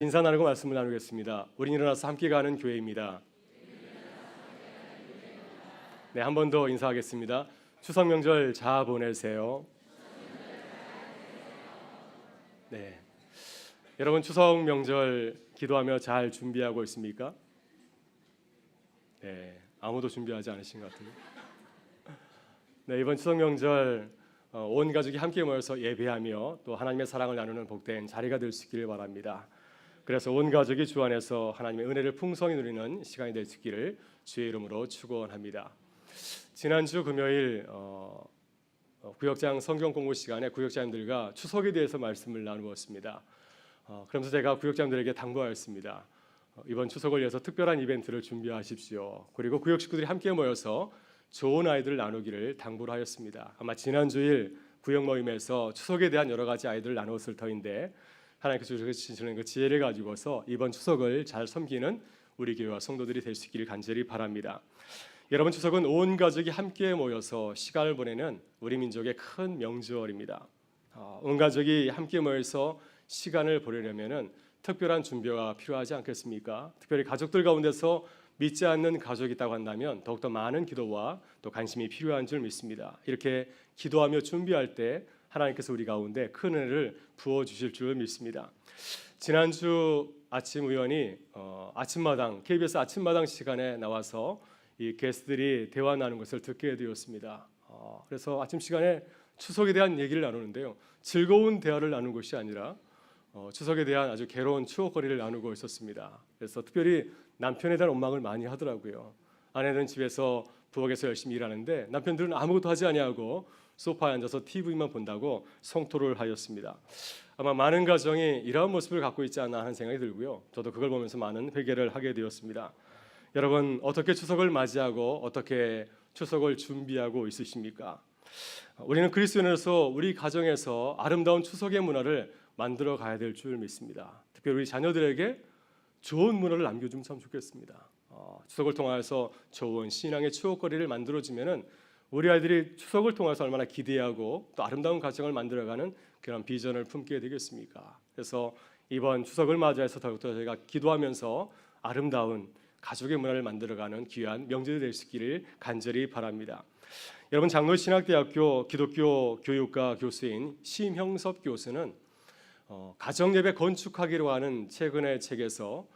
인사 나누고 말씀을 나누겠습니다. 우리 일어나서 함께 가는 교회입니다. 네, 한 번 더 인사하겠습니다. 추석 명절 잘 보내세요. 네, 여러분 추석 명절 기도하며 잘 준비하고 있습니까? 네, 아무도 준비하지 않으신 것 같은데. 네, 이번 추석 명절 어, 온 가족이 함께 모여서 예배하며 또 하나님의 사랑을 나누는 복된 자리가 될 수 있기를 바랍니다. 그래서 온 가족이 주 안에서 하나님의 은혜를 풍성히 누리는 시간이 될 수 있기를 주의 이름으로 축원합니다. 지난주 금요일 어, 어, 구역장 성경 공부 시간에 구역장님들과 추석에 대해서 말씀을 나누었습니다. 어, 그러면서 제가 구역장들에게 당부하였습니다. 어, 이번 추석을 위해서 특별한 이벤트를 준비하십시오. 그리고 구역 식구들이 함께 모여서 좋은 아이들을 나누기를 당부를 하였습니다. 아마 지난 주일 구역 모임에서 추석에 대한 여러 가지 아이들을 나누었을 터인데 하나님께서 주시는 그 지혜를 가지고서 이번 추석을 잘 섬기는 우리 교회와 성도들이 될 수 있기를 간절히 바랍니다. 여러분 추석은 온 가족이 함께 모여서 시간을 보내는 우리 민족의 큰 명절입니다. 어, 온 가족이 함께 모여서 시간을 보내려면은 특별한 준비가 필요하지 않겠습니까? 특별히 가족들 가운데서 믿지 않는 가족이 있다고 한다면 더욱더 많은 기도와 또 관심이 필요한 줄 믿습니다. 이렇게 기도하며 준비할 때 하나님께서 우리 가운데 큰 은혜를 부어 주실 줄 믿습니다. 지난주 아침 우연히 어, 아침마당 KBS 아침마당 시간에 나와서 이 게스트들이 대화 나누는 것을 듣게 되었습니다. 어, 그래서 아침 시간에 추석에 대한 얘기를 나누는데요. 즐거운 대화를 나눈 것이 아니라 어, 추석에 대한 아주 괴로운 추억거리를 나누고 있었습니다. 그래서 특별히 남편에 대한 원망을 많이 하더라고요. 아내는 집에서 부엌에서 열심히 일하는데 남편들은 아무것도 하지 아니하고 소파에 앉아서 TV만 본다고 성토를 하였습니다. 아마 많은 가정이 이러한 모습을 갖고 있지 않나 하는 생각이 들고요. 저도 그걸 보면서 많은 회개를 하게 되었습니다. 여러분 어떻게 추석을 맞이하고 어떻게 추석을 준비하고 있으십니까? 우리는 그리스도인으로서 우리 가정에서 아름다운 추석의 문화를 만들어 가야 될 줄 믿습니다. 특별히 우리 자녀들에게 좋은 문화를 남겨주면 참 좋겠습니다. 어, 추석을 통하여서 좋은 신앙의 추억거리를 만들어주면은 우리 아이들이 추석을 통해서 얼마나 기대하고 또 아름다운 가정을 만들어가는 그런 비전을 품게 되겠습니까? 그래서 이번 추석을 맞이해서 더욱더 저희가 기도하면서 아름다운 가족의 문화를 만들어가는 귀한 명절이 될 수 있기를 간절히 바랍니다. 여러분 장로신학대학교 기독교 교육과 교수인 심형섭 교수는 어, 가정 예배 건축하기로 하는 최근의 책에서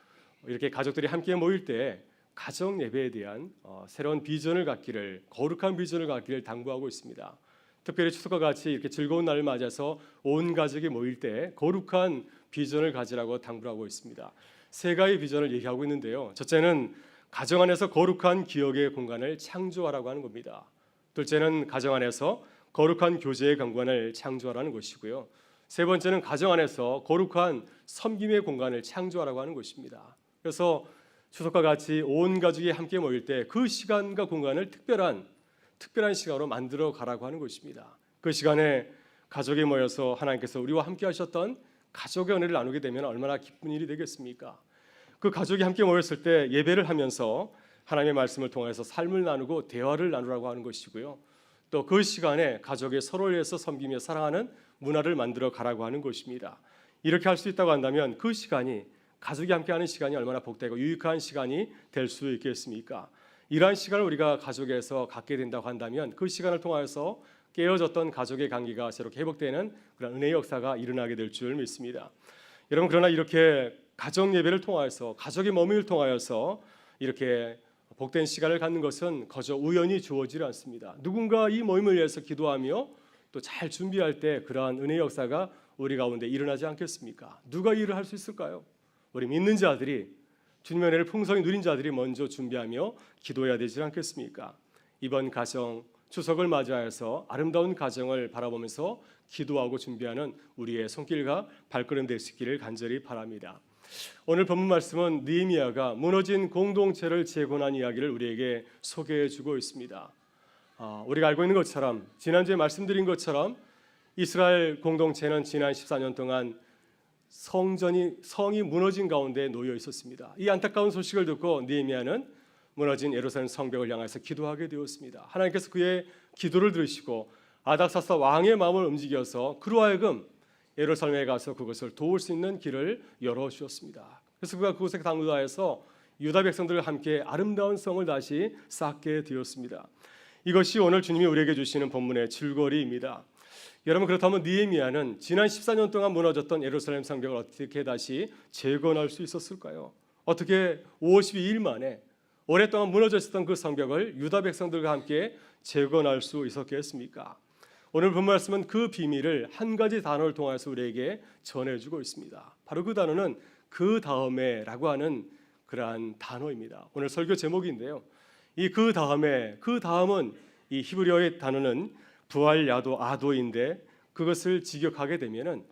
이렇게 가족들이 함께 모일 때 가정 예배에 대한 어, 새로운 비전을 갖기를 거룩한 비전을 갖기를 당부하고 있습니다. 특별히 추석과 같이 이렇게 즐거운 날을 맞아서 온 가족이 모일 때 거룩한 비전을 가지라고 당부하고 있습니다. 세 가지 비전을 얘기하고 있는데요. 첫째는 가정 안에서 거룩한 기억의 공간을 창조하라고 하는 겁니다. 둘째는 가정 안에서 거룩한 교제의 공간을 창조하라는 것이고요. 세 번째는 가정 안에서 거룩한 섬김의 공간을 창조하라고 하는 것입니다. 그래서 추석과 같이 온 가족이 함께 모일 때 그 시간과 공간을 특별한 특별한 시간으로 만들어 가라고 하는 것입니다. 그 시간에 가족이 모여서 하나님께서 우리와 함께 하셨던 가족의 은혜를 나누게 되면 얼마나 기쁜 일이 되겠습니까? 그 가족이 함께 모였을 때 예배를 하면서 하나님의 말씀을 통해서 삶을 나누고 대화를 나누라고 하는 것이고요. 또 그 시간에 가족의 서로를 위해서 섬기며 사랑하는 문화를 만들어 가라고 하는 것입니다. 이렇게 할 수 있다고 한다면 그 시간이 가족이 함께하는 시간이 얼마나 복되고 유익한 시간이 될 수 있겠습니까? 이러한 시간을 우리가 가족에서 갖게 된다고 한다면 그 시간을 통하여서 깨어졌던 가족의 관계가 새롭게 회복되는 그런 은혜의 역사가 일어나게 될 줄 믿습니다. 여러분 그러나 이렇게 가정 예배를 통하여서 가족의 몸을 통하여서 이렇게 복된 시간을 갖는 것은 거저 우연히 주어지지 않습니다. 누군가 이 모임을 위해서 기도하며 또 잘 준비할 때 그러한 은혜의 역사가 우리 가운데 일어나지 않겠습니까? 누가 일을 할 수 있을까요? 우리 믿는 자들이 주님의 은혜를 풍성히 누린 자들이 먼저 준비하며 기도해야 되지 않겠습니까? 이번 가정 추석을 맞이하여서 아름다운 가정을 바라보면서 기도하고 준비하는 우리의 손길과 발걸음 될 수 있기를 간절히 바랍니다. 오늘 본문 말씀은 느헤미야가 무너진 공동체를 재건한 이야기를 우리에게 소개해 주고 있습니다. 아, 우리가 알고 있는 것처럼 지난주에 말씀드린 것처럼 이스라엘 공동체는 지난 14년 동안 성전이 성이 무너진 가운데 놓여 있었습니다. 이 안타까운 소식을 듣고 느헤미야는 무너진 예루살렘 성벽을 향해서 기도하게 되었습니다. 하나님께서 그의 기도를 들으시고 아닥사스 왕의 마음을 움직여서 그로 하여금 예루살렘에 가서 그것을 도울 수 있는 길을 열어 주셨습니다. 그래서 그가 그곳에 당도하여서 유다 백성들과 함께 아름다운 성을 다시 쌓게 되었습니다. 이것이 오늘 주님이 우리에게 주시는 본문의 줄거리입니다. 여러분 그렇다면 니에미아는 지난 14년 동안 무너졌던 예루살렘 성벽을 어떻게 다시 재건할 수 있었을까요? 어떻게 52일 만에 오랫동안 무너졌었던 그 성벽을 유다 백성들과 함께 재건할 수 있었겠습니까? 오늘 본 말씀은 그 비밀을 한 가지 단어를 통해서 우리에게 전해주고 있습니다. 바로 그 단어는 그 다음에라고 하는 그러한 단어입니다. 오늘 설교 제목인데요. 이 그 다음에 그 다음은 이 히브리어의 단어는 부활 야도 아도인데 그것을 직역하게 되면은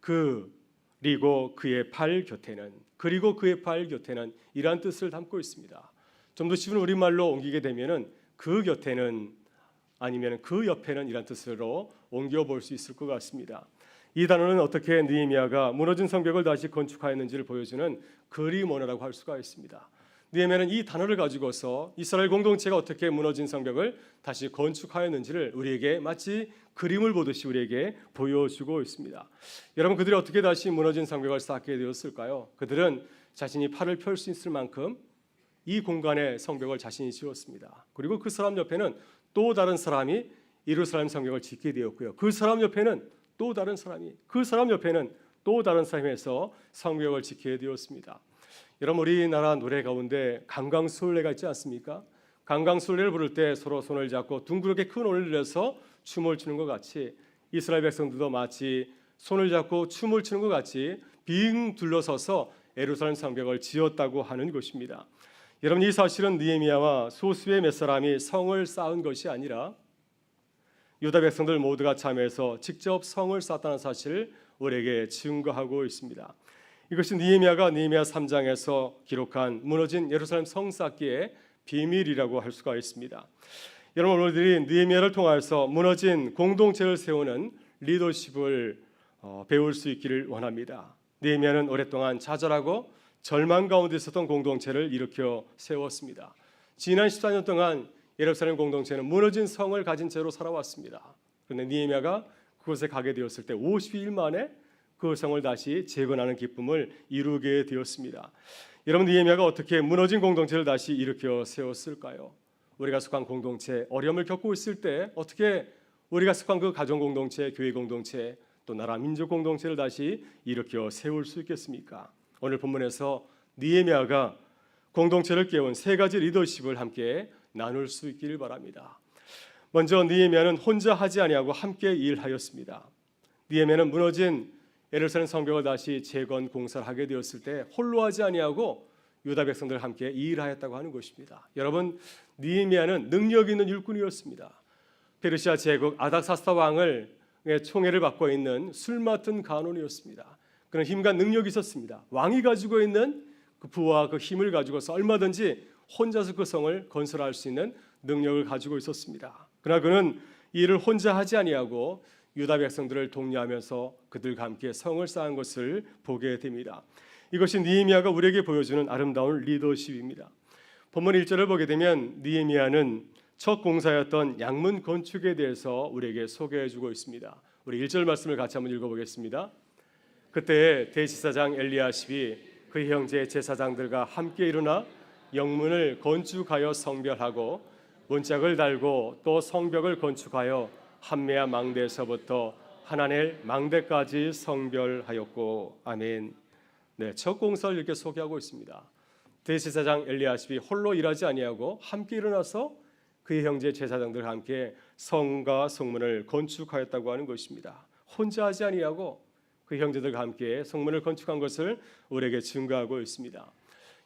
그 그리고 그의 팔 곁에는 그리고 그의 팔 곁에는 이러한 뜻을 담고 있습니다. 좀 더 쉬운 우리말로 옮기게 되면은 그 곁에는 아니면 그 옆에는 이란 뜻으로 옮겨 볼 수 있을 것 같습니다. 이 단어는 어떻게 느헤미야가 무너진 성벽을 다시 건축하였는지를 보여주는 그림 언어라고 할 수가 있습니다. 느헤미야는 이 단어를 가지고서 이스라엘 공동체가 어떻게 무너진 성벽을 다시 건축하였는지를 우리에게 마치 그림을 보듯이 우리에게 보여주고 있습니다. 여러분 그들이 어떻게 다시 무너진 성벽을 쌓게 되었을까요? 그들은 자신이 팔을 펼 수 있을 만큼 이 공간에 성벽을 자신이 지었습니다. 그리고 그 사람 옆에는 또 다른 사람이 예루살렘 성벽을 짓게 되었고요. 그 사람 옆에는 또 다른 사람이 그 사람 옆에는 또 다른 사람에서 성벽을 짓게 되었습니다. 여러분 우리나라 노래 가운데 강강술래가 있지 않습니까? 강강술래를 부를 때 서로 손을 잡고 둥그렇게 큰 들여서 춤을 추는 것 같이 이스라엘 백성들도 마치 손을 잡고 춤을 추는 것 같이 빙 둘러서서 예루살렘 성벽을 지었다고 하는 것입니다. 여러분 이 사실은 느헤미야와 소수의 몇 사람이 성을 쌓은 것이 아니라 유다 백성들 모두가 참여해서 직접 성을 쌓았다는 사실을 우리에게 증거하고 있습니다. 이것이 느헤미야가 느헤미야 3장에서 기록한 무너진 예루살렘 성 쌓기의 비밀이라고 할 수가 있습니다. 여러분 오늘들이 느헤미야를 통하여서 무너진 공동체를 세우는 리더십을 어, 배울 수 있기를 원합니다. 느헤미야는 오랫동안 좌절하고 절망 가운데 있었던 공동체를 일으켜 세웠습니다. 지난 14년 동안 예루살렘 공동체는 무너진 성을 가진 채로 살아왔습니다. 그런데 니에미아가 그곳에 가게 되었을 때 52일 만에 그 성을 다시 재건하는 기쁨을 이루게 되었습니다. 여러분 니에미아가 어떻게 무너진 공동체를 다시 일으켜 세웠을까요? 우리가 속한 공동체 어려움을 겪고 있을 때 어떻게 우리가 속한 그 가정 공동체, 교회 공동체, 또 나라 민족 공동체를 다시 일으켜 세울 수 있겠습니까? 오늘 본문에서 니에미아가 공동체를 깨운 세 가지 리더십을 함께 나눌 수 있기를 바랍니다. 먼저 니에미아는 혼자 하지 아니하고 함께 일하였습니다. 니에미아는 무너진 예루살렘 성벽을 다시 재건 공사를 하게 되었을 때 홀로 하지 아니하고 유다 백성들 함께 일하였다고 하는 것입니다. 여러분 니에미아는 능력 있는 일꾼이었습니다. 페르시아 제국 아닥사스다 왕을 총애를 받고 있는 술 맡은 간원이었습니다. 그런 힘과 능력이 있었습니다. 왕이 가지고 있는 그 부와 그 힘을 가지고서 얼마든지 혼자서 그 성을 건설할 수 있는 능력을 가지고 있었습니다. 그러나 그는 이를 혼자 하지 아니하고 유다 백성들을 독려하면서 그들과 함께 성을 쌓은 것을 보게 됩니다. 이것이 니에미아가 우리에게 보여주는 아름다운 리더십입니다. 본문 1절을 보게 되면 니에미아는 첫 공사였던 양문 건축에 대해서 우리에게 소개해 주고 있습니다. 우리 1절 말씀을 같이 한번 읽어 보겠습니다. 그때 대지사장 엘리야십이 그 형제 제사장들과 함께 일어나 영문을 건축하여 성별하고 문짝을 달고 또 성벽을 건축하여 한메아 망대에서부터 하나넬 망대까지 성별하였고 아멘. 네, 첫 공사를 이렇게 소개하고 있습니다. 대제사장 엘리야십이 홀로 일하지 아니하고 함께 일어나서 그의 형제 제사장들과 함께 성과 성문을 건축하였다고 하는 것입니다. 혼자 하지 아니하고 그 형제들과 함께 성문을 건축한 것을 우리에게 증거하고 있습니다.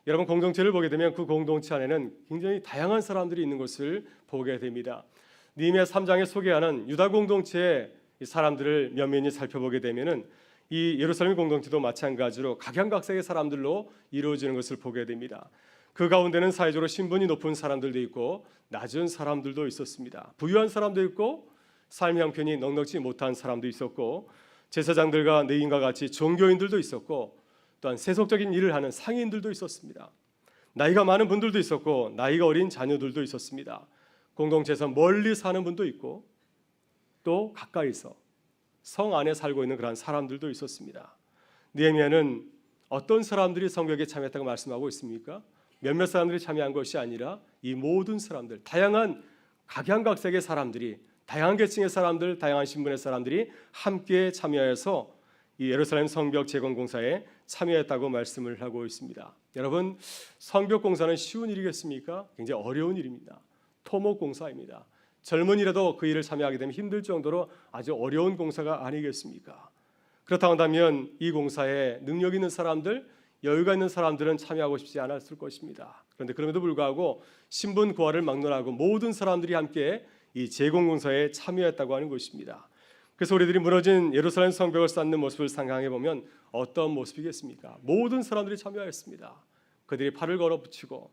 여러분 공동체를 보게 되면 그 공동체 안에는 굉장히 다양한 사람들이 있는 것을 보게 됩니다. 니미야 3장에 소개하는 유다 공동체의 사람들을 면면히 살펴보게 되면은 이 예루살렘 공동체도 마찬가지로 각양각색의 사람들로 이루어지는 것을 보게 됩니다. 그 가운데는 사회적으로 신분이 높은 사람들도 있고 낮은 사람들도 있었습니다. 부유한 사람도 있고 삶의 형편이 넉넉지 못한 사람도 있었고 제사장들과 내인과 같이 종교인들도 있었고 또한 세속적인 일을 하는 상인들도 있었습니다. 나이가 많은 분들도 있었고 나이가 어린 자녀들도 있었습니다. 공동체에서 멀리 사는 분도 있고 또 가까이서 성 안에 살고 있는 그러한 사람들도 있었습니다. 느헤미야는 어떤 사람들이 성벽에 참여했다고 말씀하고 있습니까? 몇몇 사람들이 참여한 것이 아니라 이 모든 사람들, 다양한 각양각색의 사람들이, 다양한 계층의 사람들, 다양한 신분의 사람들이 함께 참여해서 이 예루살렘 성벽 재건 공사에 참여했다고 말씀을 하고 있습니다. 여러분, 성벽 공사는 쉬운 일이겠습니까? 굉장히 어려운 일입니다. 토목 공사입니다. 젊은이라도 그 일을 참여하게 되면 힘들 정도로 아주 어려운 공사가 아니겠습니까? 그렇다고 한다면 이 공사에 능력 있는 사람들, 여유가 있는 사람들은 참여하고 싶지 않았을 것입니다. 그런데 그럼에도 불구하고 신분 고하를 막론하고 모든 사람들이 함께 이 재건 공사에 참여했다고 하는 것입니다. 그래서 우리들이 무너진 예루살렘 성벽을 쌓는 모습을 상상해 보면 어떤 모습이겠습니까? 모든 사람들이 참여했습니다. 그들이 팔을 걸어 붙이고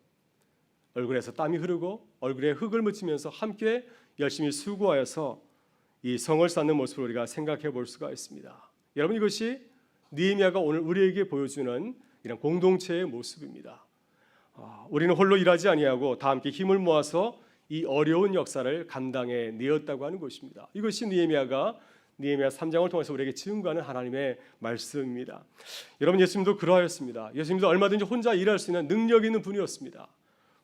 얼굴에서 땀이 흐르고 얼굴에 흙을 묻히면서 함께 열심히 수고하여서 이 성을 쌓는 모습을 우리가 생각해 볼 수가 있습니다. 여러분 이것이 니에미아가 오늘 우리에게 보여주는 이런 공동체의 모습입니다. 아, 우리는 홀로 일하지 아니하고 다 함께 힘을 모아서 이 어려운 역사를 감당해 내었다고 하는 것입니다. 이것이 니에미아가 니에미아 3장을 통해서 우리에게 증거하는 하나님의 말씀입니다. 여러분 예수님도 그러하였습니다. 예수님도 얼마든지 혼자 일할 수 있는 능력 있는 분이었습니다.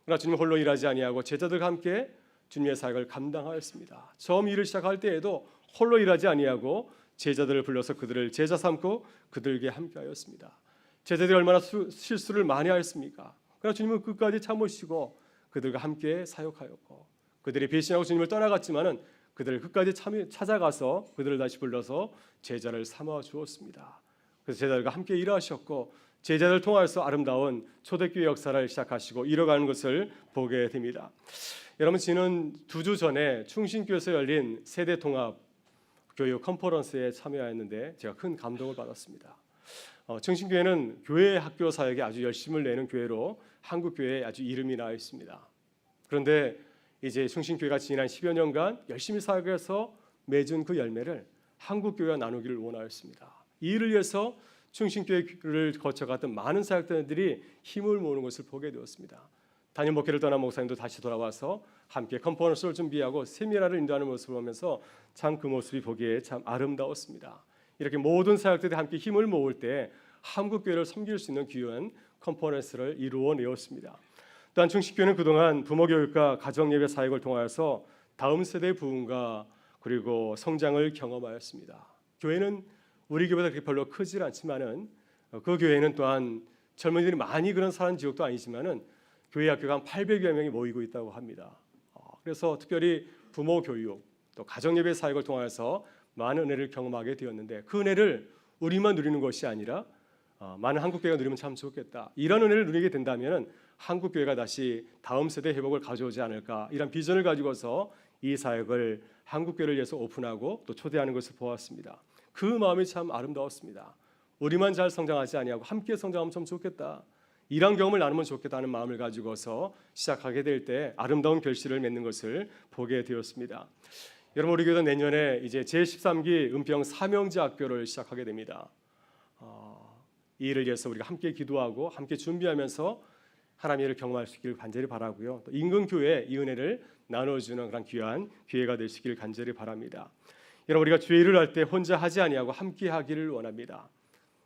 그러나 주님 홀로 일하지 아니하고 제자들과 함께 주님의 사역을 감당하였습니다. 처음 일을 시작할 때에도 홀로 일하지 아니하고 제자들을 불러서 그들을 제자 삼고 그들에게 함께하였습니다. 제자들이 얼마나 수, 실수를 많이 하였습니까? 그러나 주님은 끝까지 참으시고 그들과 함께 사역하였고 그들이 배신하고 주님을 떠나갔지만은 그들을 끝까지 참, 찾아가서 그들을 다시 불러서 제자를 삼아 주었습니다. 그래서 제자들과 함께 일하셨고 제자들 통하여서 아름다운 초대교회 역사를 시작하시고 이뤄가는 것을 보게 됩니다. 여러분 지난 두 주 전에 충신교에서 열린 세대 통합 교육 컨퍼런스에 참여하였는데 제가 큰 감동을 받았습니다. 어, 충신교회는 교회 학교 사역에 아주 열심을 내는 교회로 한국 교회에 아주 이름이 나 있습니다. 그런데 이제 충신교회가 지난 10여 년간 열심히 사역해서 맺은 그 열매를 한국 교회와 나누기를 원하였습니다. 이 일을 위해서 충신교회를 거쳐갔던 많은 사역자들이 힘을 모으는 것을 보게 되었습니다. 단임 목회를 떠난 목사님도 다시 돌아와서 함께 컨퍼런스를 준비하고 세미나를 인도하는 모습을 보면서 참 그 모습이 보기에 참 아름다웠습니다. 이렇게 모든 사역들이 함께 힘을 모을 때 한국 교회를 섬길 수 있는 귀한 컨퍼런스를 이루어 내었습니다. 또한 충식교회는 그동안 부모 교육과 가정 예배 사역을 통하여서 다음 세대 부흥과 그리고 성장을 경험하였습니다. 교회는 우리 교회보다 그렇게 별로 크질 않지만은 그 교회는 또한 젊은이들이 많이 그런 사는 지역도 아니지만은 교회 학교가 한 800여 명이 모이고 있다고 합니다. 어, 그래서 특별히 부모 교육 또 가정 예배 사역을 통해서 많은 은혜를 경험하게 되었는데 그 은혜를 우리만 누리는 것이 아니라 어, 많은 한국 교회가 누리면 참 좋겠다. 이런 은혜를 누리게 된다면은 한국 교회가 다시 다음 세대 회복을 가져오지 않을까 이런 비전을 가지고서 이 사역을 한국 교회를 위해서 오픈하고 또 초대하는 것을 보았습니다. 그 마음이 참 아름다웠습니다. 우리만 잘 성장하지 아니하고 함께 성장하면 참 좋겠다. 이런 경험을 나누면 좋겠다는 마음을 가지고서 시작하게 될 때 아름다운 결실을 맺는 것을 보게 되었습니다. 여러분 우리 교회도 내년에 이제 제13기 은평 사명제 학교를 시작하게 됩니다. 어, 이 일을 위해서 우리가 함께 기도하고 함께 준비하면서 하나님의 일을 경험할 수 있기를 간절히 바라고요. 또 인근 교회 이 은혜를 나눠주는 그런 귀한 기회가 있기를 간절히 바랍니다. 여러분 우리가 주의 일을 할 때 혼자 하지 아니하고 함께 하기를 원합니다.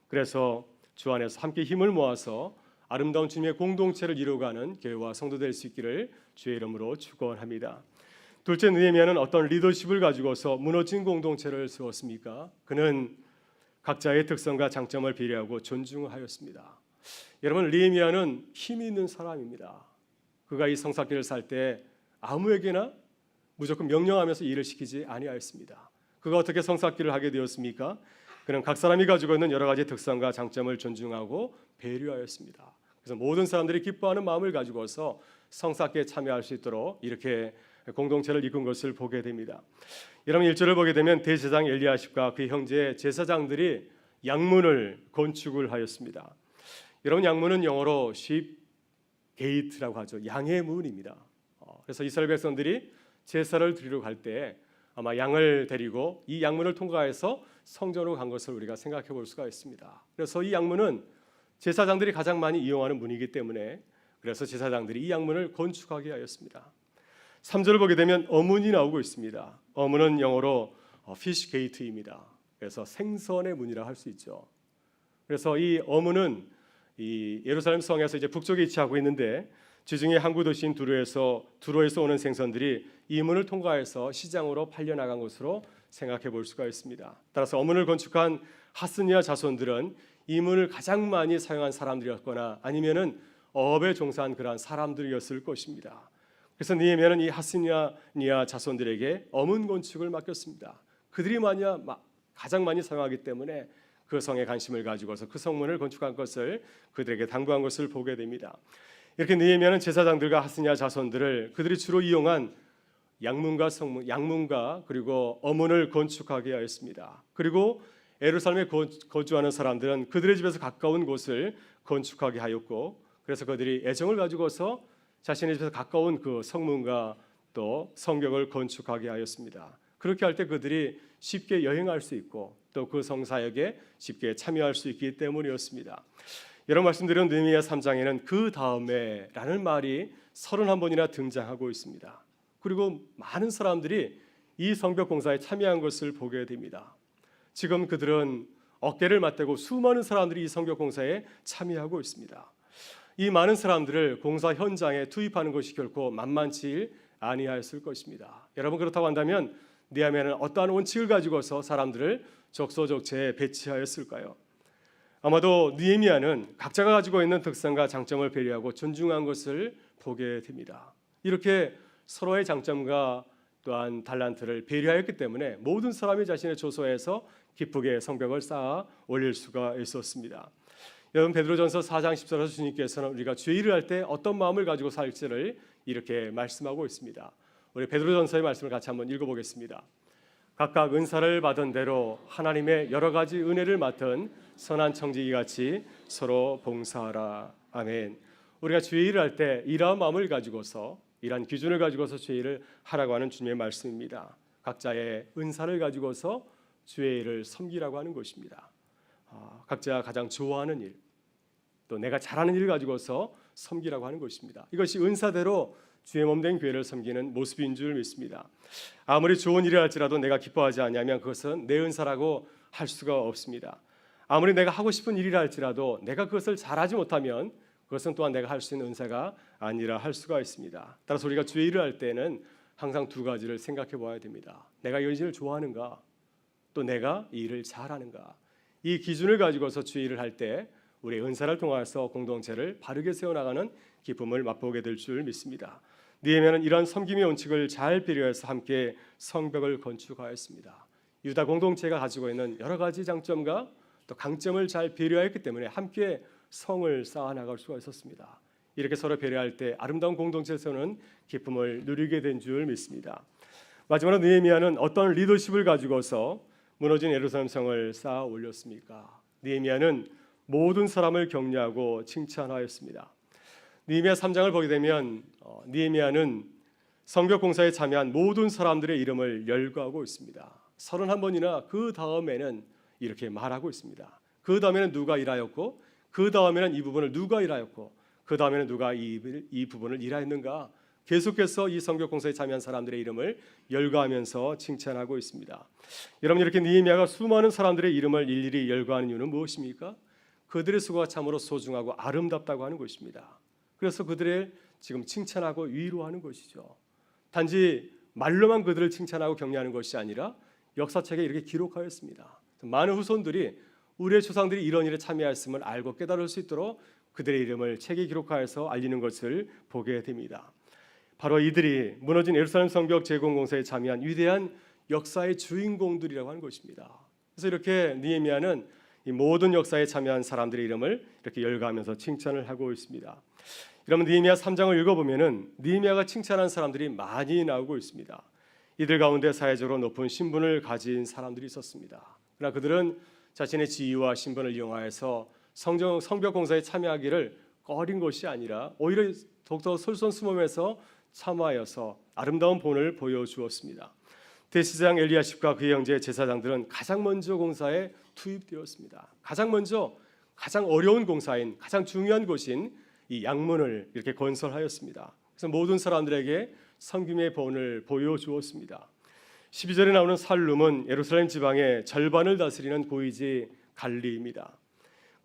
그래서 주 안에서 함께 힘을 모아서 아름다운 주님의 공동체를 이루어가는 교회와 성도 될 수 있기를 주의 이름으로 축원합니다. 둘째 느헤미야는 어떤 리더십을 가지고서 무너진 공동체를 세웠습니까? 그는 각자의 특성과 장점을 비례하고 존중하였습니다. 여러분 느헤미야는 힘이 있는 사람입니다. 그가 이 성사길을 살때 아무에게나 무조건 명령하면서 일을 시키지 아니하였습니다. 그가 어떻게 성사길을 하게 되었습니까? 그는 각 사람이 가지고 있는 여러 가지 특성과 장점을 존중하고 배려하였습니다. 그래서 모든 사람들이 기뻐하는 마음을 가지고서 성사께 참여할 수 있도록 이렇게 공동체를 이끈 것을 보게 됩니다. 여러분 일절을 보게 되면 대제사장 엘리야십과 그 형제 제사장들이 양문을 건축을 하였습니다. 여러분 양문은 영어로 sheep gate라고 하죠. 양의 문입니다. 어, 그래서 이스라엘 백성들이 제사를 드리러 갈 때 아마 양을 데리고 이 양문을 통과해서 성전으로 간 것을 우리가 생각해 볼 수가 있습니다. 그래서 이 양문은 제사장들이 가장 많이 이용하는 문이기 때문에 그래서 제사장들이 이 양문을 건축하게 하였습니다. 3절을 보게 되면 어문이 나오고 있습니다. 어문은 영어로 피시 게이트입니다. 그래서 생선의 문이라 할 수 있죠. 그래서 이 어문은 이 예루살렘 성에서 이제 북쪽에 위치하고 있는데 지중해 항구 도시인 두로에서 두로에서 오는 생선들이 이 문을 통과해서 시장으로 팔려 나간 것으로 생각해 볼 수가 있습니다. 따라서 어문을 건축한 하스니아 자손들은 이 문을 가장 많이 사용한 사람들이었거나 아니면은 어업에 종사한 그러한 사람들이었을 것입니다. 그래서 니에미아는 이 하스니아 자손들에게 어문 건축을 맡겼습니다. 그들이 만야 가장 많이 사용하기 때문에 그 성에 관심을 가지고서 그 성문을 건축한 것을 그들에게 당부한 것을 보게 됩니다. 이렇게 느헤미야는 제사장들과 하스냐 자손들을 그들이 주로 이용한 양문과 성문, 양문과 그리고 어문을 건축하게 하였습니다. 그리고 에루살렘에 거주하는 사람들은 그들의 집에서 가까운 곳을 건축하게 하였고, 그래서 그들이 애정을 가지고서 자신의 집에서 가까운 그 성문과 또 성벽을 건축하게 하였습니다. 그렇게 할 때 그들이 쉽게 여행할 수 있고 또 그 성사역에 쉽게 참여할 수 있기 때문이었습니다. 여러 말씀드린 느헤미야 3장에는 그 다음에라는 말이 31번이나 등장하고 있습니다. 그리고 많은 사람들이 이 성벽 공사에 참여한 것을 보게 됩니다. 지금 그들은 어깨를 맞대고 수많은 사람들이 이 성벽 공사에 참여하고 있습니다. 이 많은 사람들을 공사 현장에 투입하는 것이 결코 만만치 아니하였을 것입니다. 여러분 그렇다고 한다면 니아미아는 어떠한 원칙을 가지고서 사람들을 적소적체에 배치하였을까요? 아마도 니에미아는 각자가 가지고 있는 특성과 장점을 배려하고 존중한 것을 보게 됩니다. 이렇게 서로의 장점과 또한 달란트를 배려하였기 때문에 모든 사람이 자신의 조소에서 기쁘게 성벽을 쌓아 올릴 수가 있었습니다. 여러분 베드로전서 4장 10절에서 주님께서는 우리가 죄 일을 할 때 어떤 마음을 가지고 살지를 이렇게 말씀하고 있습니다. 우리 베드로전서의 말씀을 같이 한번 읽어보겠습니다. 각각 은사를 받은 대로 하나님의 여러 가지 은혜를 맡은 선한 청지기 같이 서로 봉사하라. 아멘. 우리가 죄일을 할 때 이러한 마음을 가지고서 이러한 기준을 가지고서 죄일을 하라고 하는 주님의 말씀입니다. 각자의 은사를 가지고서 죄일을 섬기라고 하는 것입니다. 아, 각자 가장 좋아하는 일, 또 내가 잘하는 일을 가지고서 섬기라고 하는 것입니다. 이것이 은사대로 주의 몸된 교회를 섬기는 모습인 줄 믿습니다. 아무리 좋은 일을 할지라도 내가 기뻐하지 않냐면 그것은 내 은사라고 할 수가 없습니다. 아무리 내가 하고 싶은 일이라 할지라도 내가 그것을 잘하지 못하면 그것은 또한 내가 할 수 있는 은사가 아니라 할 수가 있습니다. 따라서 우리가 주의 일을 할 때는 항상 두 가지를 생각해 보아야 됩니다. 내가 이 일을 좋아하는가? 또 내가 이 일을 잘하는가? 이 기준을 가지고서 주의 일을 할 때 우리 은사를 통해서 공동체를 바르게 세워나가는 기쁨을 맛보게 될 줄 믿습니다. 니에미아는 이러한 섬김의 원칙을 잘 배려해서 함께 성벽을 건축하였습니다. 유다 공동체가 가지고 있는 여러 가지 장점과 또 강점을 잘 배려했기 때문에 함께 성을 쌓아 나갈 수가 있었습니다. 이렇게 서로 배려할 때 아름다운 공동체에서는 기쁨을 누리게 된 줄 믿습니다. 마지막으로 느헤미야는 어떤 리더십을 가지고서 무너진 예루살렘 성을 쌓아 올렸습니까? 느헤미야는 모든 사람을 격려하고 칭찬하였습니다. 느헤미야 3장을 보게 되면 어, 느헤미야는 성벽 공사에 참여한 모든 사람들의 이름을 열거하고 있습니다. 31번이나 그 다음에는 이렇게 말하고 있습니다. 그 다음에는 누가 일하였고 그 다음에는 이 부분을 누가 일하였고 그 다음에는 누가 이, 이 부분을 일하였는가 계속해서 이 성벽 공사에 참여한 사람들의 이름을 열거하면서 칭찬하고 있습니다. 여러분 이렇게 니에미아가 수많은 사람들의 이름을 일일이 열거하는 이유는 무엇입니까? 그들의 수고가 참으로 소중하고 아름답다고 하는 것입니다. 그래서 그들의 지금 칭찬하고 위로하는 것이죠. 단지 말로만 그들을 칭찬하고 격려하는 것이 아니라 역사책에 이렇게 기록하였습니다. 많은 후손들이 우리의 조상들이 이런 일에 참여했음을 알고 깨달을 수 있도록 그들의 이름을 책에 기록하여서 알리는 것을 보게 됩니다. 바로 이들이 무너진 예루살렘 성벽 재건 공사에 참여한 위대한 역사의 주인공들이라고 하는 것입니다. 그래서 이렇게 니에미아는 이 모든 역사에 참여한 사람들의 이름을 이렇게 열거하면서 칭찬을 하고 있습니다. 여러분 니에미아 3장을 읽어보면은 니에미아가 칭찬한 사람들이 많이 나오고 있습니다. 이들 가운데 사회적으로 높은 신분을 가진 사람들이 있었습니다. 그러나 그들은 자신의 지위와 신분을 이용하여서 성정 성벽 공사에 참여하기를 꺼린 것이 아니라 오히려 더욱더 솔선수범해서 참아여서 아름다운 본을 보여주었습니다. 대시장 엘리야십과 그의 형제 제사장들은 가장 먼저 공사에 투입되었습니다. 가장 먼저 가장 어려운 공사인 가장 중요한 곳인 이 양문을 이렇게 건설하였습니다. 그래서 모든 사람들에게 성김의 본을 보여주었습니다. 12절에 나오는 살룸은 예루살렘 지방의 절반을 다스리는 고위지 갈리입니다.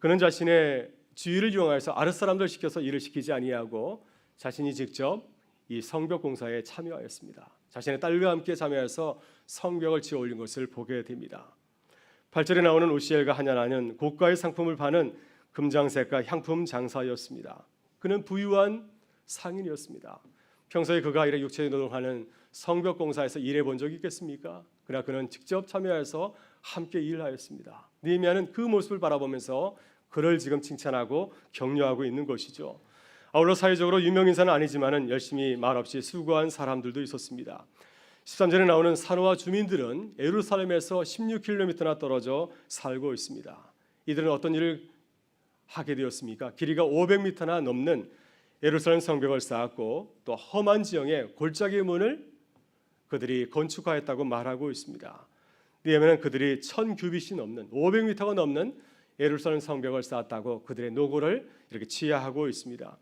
그는 자신의 지위를 이용해서 아랫 사람들 시켜서 일을 시키지 아니하고 자신이 직접 이 성벽 공사에 참여하였습니다. 자신의 딸과 함께 참여해서 성벽을 지어 올린 것을 보게 됩니다. 8절에 나오는 오시엘과 하냐나는 고가의 상품을 파는 금장색과 향품 장사였습니다. 그는 부유한 상인이었습니다. 평소에 그가 이래 육체의 노동하는 성벽 공사에서 일해 본 적이 있겠습니까? 그러나 그는 직접 참여해서 함께 일하였습니다. 느헤미야는 그 모습을 바라보면서 그를 지금 칭찬하고 격려하고 있는 것이죠. 아울러 사회적으로 유명 인사는 아니지만은 열심히 말없이 수고한 사람들도 있었습니다. 13절에 나오는 산호와 주민들은 예루살렘에서 16km나 떨어져 살고 있습니다. 이들은 어떤 일을 하게 되었습니까? 길이가 500m나 넘는 예루살렘 성벽을 쌓았고 또 험한 지형에 골짜기 문을 그들이 건축하였다고 말하고 있습니다. 왜냐하면 그들이 1000규빗이 넘는 500m가 넘는 예루살렘 성벽을 쌓았다고 그들의 노고를 이렇게 치하하고 있습니다.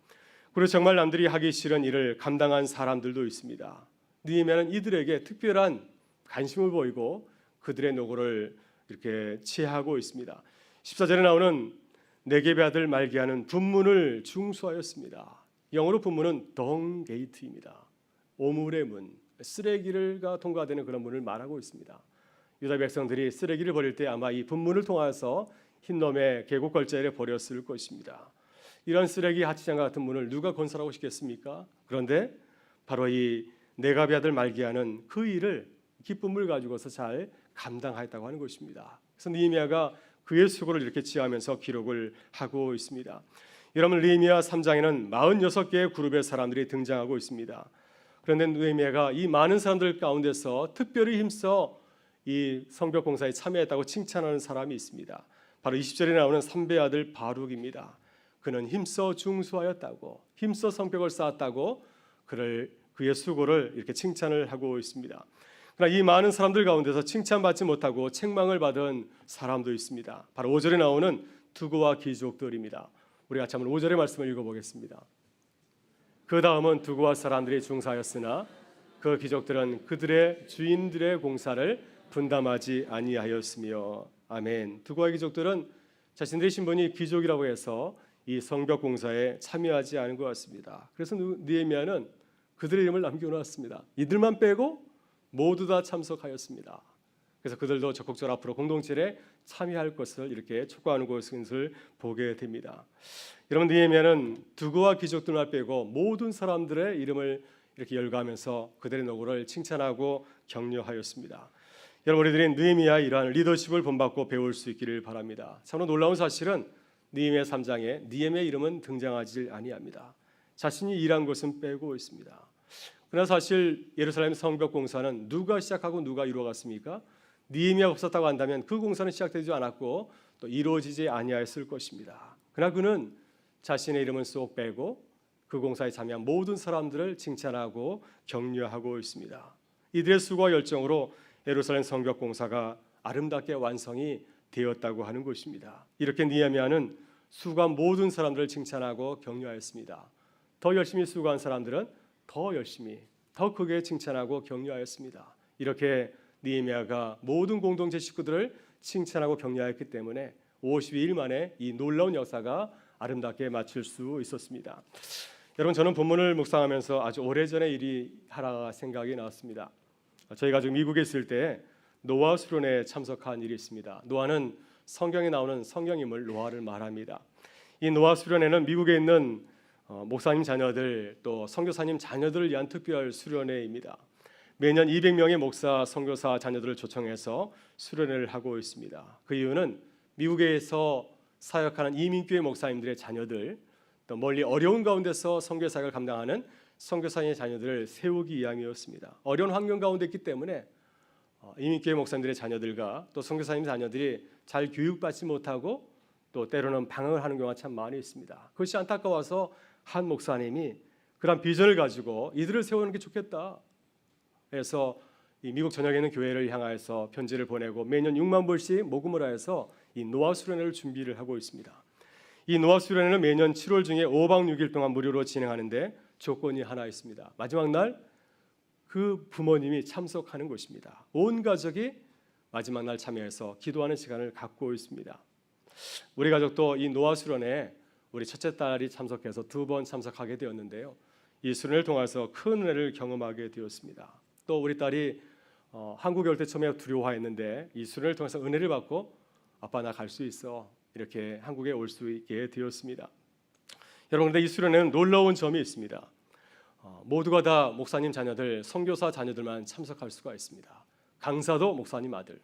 그리고 정말 남들이 하기 싫은 일을 감당한 사람들도 있습니다. 느헤미야는 이들에게 특별한 관심을 보이고 그들의 노고를 이렇게 치하하고 있습니다. 14절에 나오는 네겝의 아들 말기야는 분문을 중수하였습니다. 영어로 분문은 덩 게이트입니다. 오물의 문, 쓰레기가 통과되는 그런 문을 말하고 있습니다. 유다 백성들이 쓰레기를 버릴 때 아마 이 분문을 통해서 흰 놈의 계곡 걸자에 버렸을 것입니다. 이런 쓰레기 하치장 같은 문을 누가 건설하고 싶겠습니까? 그런데 바로 이 네가비 아들 말기야는 그 일을 기쁨을 가지고서 잘 감당하였다고 하는 것입니다. 그래서 느헤미야가 그의 수고를 이렇게 지하면서 기록을 하고 있습니다. 여러분 느헤미야 3장에는 46개의 그룹의 사람들이 등장하고 있습니다. 그런데 느헤미야가 이 많은 사람들 가운데서 특별히 힘써 이 성벽 공사에 참여했다고 칭찬하는 사람이 있습니다. 바로 20절에 나오는 삼배 아들 바룩입니다. 그는 힘써 중수하였다고 힘써 성벽을 쌓았다고 그를 그의 수고를 이렇게 칭찬을 하고 있습니다. 그러나 이 많은 사람들 가운데서 칭찬받지 못하고 책망을 받은 사람도 있습니다. 바로 5절에 나오는 두고와 귀족들입니다. 우리가 같이 한번 5절의 말씀을 읽어보겠습니다. 그 다음은 두고와 사람들이 중사였으나 그 귀족들은 그들의 주인들의 공사를 분담하지 아니하였으며 아멘. 두고와 귀족들은 자신들의 신분이 귀족이라고 해서 이 성벽 공사에 참여하지 않은 것 같습니다. 그래서 느헤미야는 그들의 이름을 남겨놓았습니다. 이들만 빼고 모두 다 참석하였습니다. 그래서 그들도 적극적으로 앞으로 공동체에 참여할 것을 이렇게 촉구하는 것을 보게 됩니다. 여러분 느헤미야는 두고와 귀족들만 빼고 모든 사람들의 이름을 이렇게 열거하면서 그들의 노고를 칭찬하고 격려하였습니다. 여러분 우리들이 느헤미야 이러한 리더십을 본받고 배울 수 있기를 바랍니다. 참으로 놀라운 사실은 느헤미야 3장에 느헤미야 이름은 등장하지 아니합니다. 자신이 일한 것은 빼고 있습니다. 그러나 사실 예루살렘 성벽 공사는 누가 시작하고 누가 이루어갔습니까? 느헤미야가 없었다고 한다면 그 공사는 시작되지 않았고 또 이루어지지 아니하였을 것입니다. 그러나 그는 자신의 이름은 쏙 빼고 그 공사에 참여한 모든 사람들을 칭찬하고 격려하고 있습니다. 이들의 수고와 열정으로 예루살렘 성벽 공사가 아름답게 완성이 되었다고 하는 것입니다. 이렇게 니에미아는 수고한 모든 사람들을 칭찬하고 격려하였습니다. 더 열심히 수고한 사람들은 더 열심히 더 크게 칭찬하고 격려하였습니다. 이렇게 니에미아가 모든 공동체 식구들을 칭찬하고 격려했기 때문에 52일 만에 이 놀라운 역사가 아름답게 마칠 수 있었습니다. 여러분 저는 본문을 묵상하면서 아주 오래전의 일이 하나 생각이 나왔습니다. 저희가 지금 미국에 있을 때 노아 수련회에 참석한 일이 있습니다. 노아는 성경에 나오는 성경임을 노아를 말합니다. 이 노아 수련회는 미국에 있는 어, 목사님 자녀들 또 선교사님 자녀들을 위한 특별 수련회입니다. 매년 200명의 목사 선교사 자녀들을 초청해서 수련회를 하고 있습니다. 그 이유는 미국에서 사역하는 이민교회 목사님들의 자녀들 또 멀리 어려운 가운데서 선교 사역을 감당하는 선교사님의 자녀들을 세우기 위함이었습니다. 어려운 환경 가운데 있기 때문에 어, 이민교회 목사님들의 자녀들과 또 선교사님 자녀들이 잘 교육받지 못하고 또 때로는 방황을 하는 경우가 참 많이 있습니다. 그것이 안타까워서 한 목사님이 그런 비전을 가지고 이들을 세우는 게 좋겠다. 이 미국 전역에 있는 교회를 향하여서 편지를 보내고 매년 6만 불씩 모금을 하여서 이 노아 수련회를 준비를 하고 있습니다. 이 노아 수련회는 매년 7월 중에 5박 6일 동안 무료로 진행하는데 조건이 하나 있습니다. 마지막 날 그 부모님이 참석하는 곳입니다. 온 가족이 마지막 날 참여해서 기도하는 시간을 갖고 있습니다. 우리 가족도 이 노아 수련회 우리 첫째 딸이 참석해서 두 번 참석하게 되었는데요. 이 수련을 통해서 큰 은혜를 경험하게 되었습니다. 또 우리 딸이 어, 한국에 올 때 처음에 두려워했는데 이 수련을 통해서 은혜를 받고 아빠 나 갈 수 있어 이렇게 한국에 올 수 있게 되었습니다. 여러분 근데 이 수련회는 놀라운 점이 있습니다. 어, 모두가 다 목사님 자녀들, 선교사 자녀들만 참석할 수가 있습니다. 강사도 목사님 아들,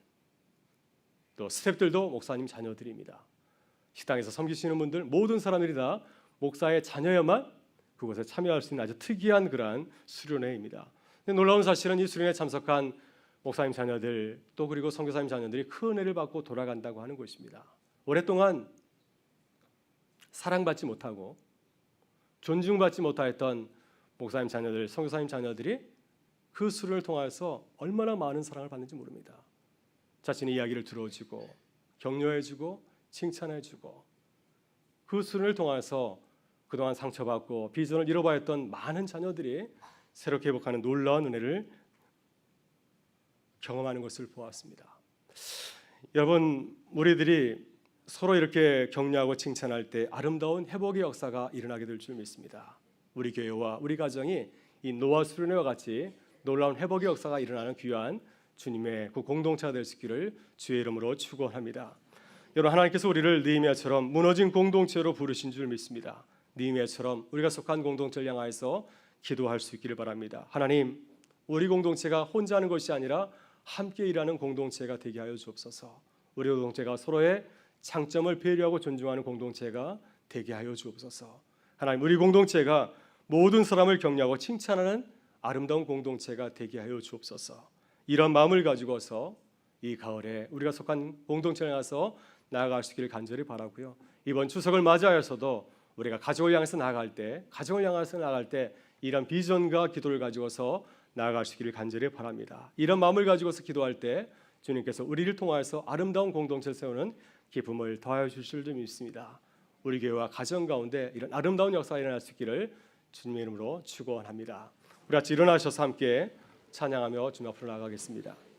또 스태프들도 목사님 자녀들입니다. 식당에서 섬기시는 분들 모든 사람들이 다 목사의 자녀야만 그곳에 참여할 수 있는 아주 특이한 그러한 수련회입니다. 놀라운 사실은 이 수련회에 참석한 목사님 자녀들 또 그리고 선교사님 자녀들이 큰 은혜를 받고 돌아간다고 하는 것입니다. 오랫동안 사랑받지 못하고 존중받지 못하였던 목사님 자녀들, 선교사님 자녀들이 그 수련을 통해서 얼마나 많은 사랑을 받는지 모릅니다. 자신의 이야기를 들어주고 격려해주고 칭찬해주고 그 수련을 통해서 그동안 상처받고 비전을 잃어버렸던 많은 자녀들이 새롭게 회복하는 놀라운 은혜를 경험하는 것을 보았습니다. 여러분 우리들이 서로 이렇게 격려하고 칭찬할 때 아름다운 회복의 역사가 일어나게 될 줄 믿습니다. 우리 교회와 우리 가정이 이 노아 수련회와 같이 놀라운 회복의 역사가 일어나는 귀한 주님의 그 공동체가 될 수 있기를 주의 이름으로 축원합니다. 여러분 하나님께서 우리를 느헤미야처럼 무너진 공동체로 부르신 줄 믿습니다. 느헤미야처럼 우리가 속한 공동체를 향하여서 기도할 수 있기를 바랍니다. 하나님, 우리 공동체가 혼자 하는 것이 아니라 함께 일하는 공동체가 되게 하여 주옵소서. 우리 공동체가 서로의 장점을 배려하고 존중하는 공동체가 되게 하여 주옵소서. 하나님, 우리 공동체가 모든 사람을 격려하고 칭찬하는 아름다운 공동체가 되게 하여 주옵소서. 이런 마음을 가지고서 이 가을에 우리가 속한 공동체를 향해서 나아갈 수 있기를 간절히 바라고요. 이번 추석을 맞이하여서도 우리가 가족을 향해서 나아갈 때, 가정을 향해서 나아갈 때 이런 비전과 기도를 가지고서 나아갈 수 있기를 간절히 바랍니다. 이런 마음을 가지고서 기도할 때 주님께서 우리를 통하여서 아름다운 공동체를 세우는 기쁨을 더하여 주실 줄 믿습니다. 우리 교회와 가정 가운데 이런 아름다운 역사가 일어날 수 있기를 주님의 이름으로 축원합니다. 우리 같이 일어나셔서 함께 찬양하며 주님 앞으로 나가겠습니다.